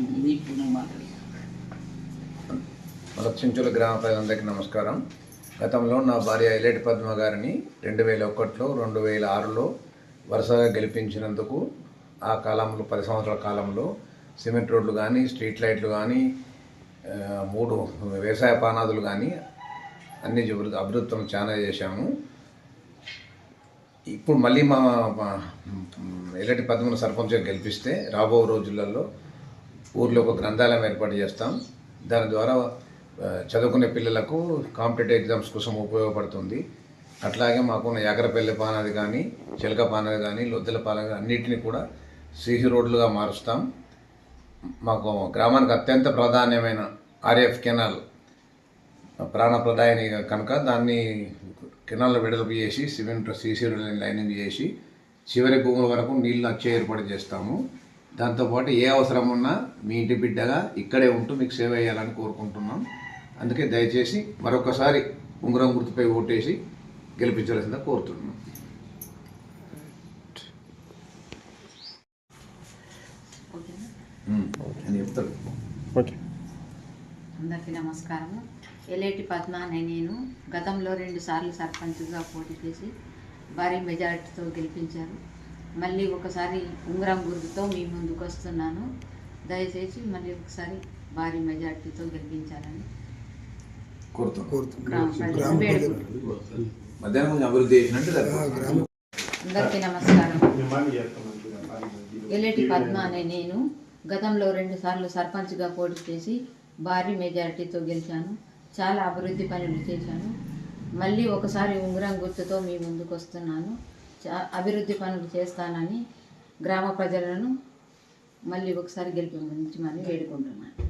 ఇప్పుడు మలక్సించుల గ్రామ ప్రజలందరికీ నమస్కారం. గతంలో నా భార్య ఎలేటి పద్మ గారిని రెండు వేల ఒకటిలో రెండు వేల ఆరులో వరుసగా గెలిపించినందుకు ఆ కాలంలో పది సంవత్సరాల కాలంలో సిమెంట్ రోడ్లు కానీ స్ట్రీట్ లైట్లు కానీ మూడు వ్యవసాయ పానాదులు కానీ అన్ని అభివృద్ధి అభివృద్ధులు చాలా చేశాము. ఇప్పుడు మళ్ళీ మా మా ఎల్లటి పద్మను సర్పంచ్గా గెలిపిస్తే రాబో రోజులలో ఊర్లో ఒక గ్రంథాలయం ఏర్పాటు చేస్తాం. దాని ద్వారా చదువుకునే పిల్లలకు కాంపిటేటివ్ ఎగ్జామ్స్ కోసం ఉపయోగపడుతుంది. అట్లాగే మాకున్న యాకరపల్లి పానది కానీ చిలక పానది కానీ లొద్దల పానది అన్నిటిని కూడా సిసి రోడ్లుగా మారుస్తాం. మాకు గ్రామానికి అత్యంత ప్రాధాన్యమైన ఆర్ఎఫ్ కెనాల్ ప్రాణప్రదాయని కనుక దాన్ని కెనాల్లో విడుదల చేసి సిమెంట్ సీసీ లైనింగ్ చేసి చివరి భూముల వరకు నీళ్ళు వచ్చే ఏర్పాటు చేస్తాము. దాంతోపాటు ఏ అవసరం ఉన్నా మీ ఇంటి బిడ్డగా ఇక్కడే ఉంటూ మీకు సేవ చేయాలని కోరుకుంటున్నాం. అందుకే దయచేసి మరొకసారి ఉంగరం గుర్తుపై ఓటేసి గెలిపించవలసిందిగా కోరుతున్నాం. అందరికీ నమస్కారము. ఎలేటి పద్మ అనే నేను గతంలో రెండు సార్లు సర్పంచ్గా పోటీ చేసి భారీ మెజారిటీతో గెలిపించారు. మళ్ళీ ఒకసారి ఉంగరం గుర్తుతో మీ ముందుకు వస్తున్నాను. దయచేసి మళ్ళీ ఒకసారి భారీ మెజారిటీతో గెలిపించాలని. అందరికీ నమస్కారం. ఎలేటి పద్మ అనే నేను గతంలో రెండు సార్లు సర్పంచ్గా పోటీ చేసి భారీ మెజారిటీతో గెలిచాను. చాలా అభివృద్ధి పనులు చేశాను. మళ్ళీ ఒకసారి ఉంగరం గుర్తుతో మీ ముందుకు వస్తున్నాను. అభివృద్ధి పనులు చేస్తానని గ్రామ ప్రజలను మళ్ళీ ఒకసారి గెలిపించమని వేడుకుంటున్నాను.